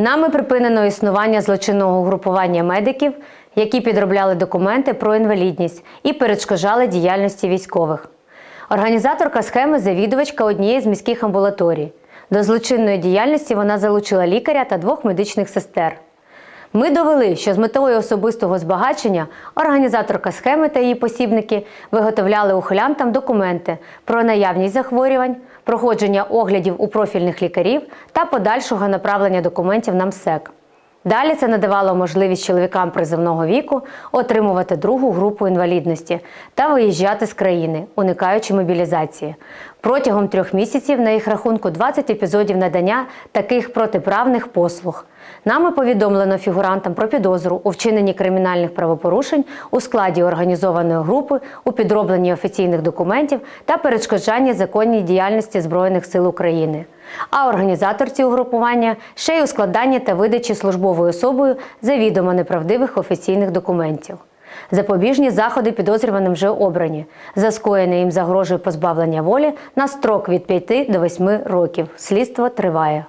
Нами припинено існування злочинного угрупування медиків, які підробляли документи про інвалідність і перешкоджали діяльності військових. Організаторка схеми завідувачка однієї з міських амбулаторій. До злочинної діяльності вона залучила лікаря та двох медичних сестер. Ми довели, що з метою особистого збагачення організаторка схеми та її посібники виготовляли ухилянтам документи про наявність захворювань, проходження оглядів у профільних лікарів та подальшого направлення документів на МСЕК. Далі це надавало можливість чоловікам призовного віку отримувати другу групу інвалідності та виїжджати з країни, уникаючи мобілізації. Протягом трьох місяців на їх рахунку 20 епізодів надання таких протиправних послуг. Нами повідомлено фігурантам про підозру у вчиненні кримінальних правопорушень у складі організованої групи у підробленні офіційних документів та перешкоджанні законній діяльності Збройних сил України. А організаторці угрупування ще й у складанні та видачі службовою особою завідомо неправдивих офіційних документів. Запобіжні заходи підозрюваним вже обрані. За скоєне їм загрожує позбавлення волі на строк від 5 до 8 років. Слідство триває.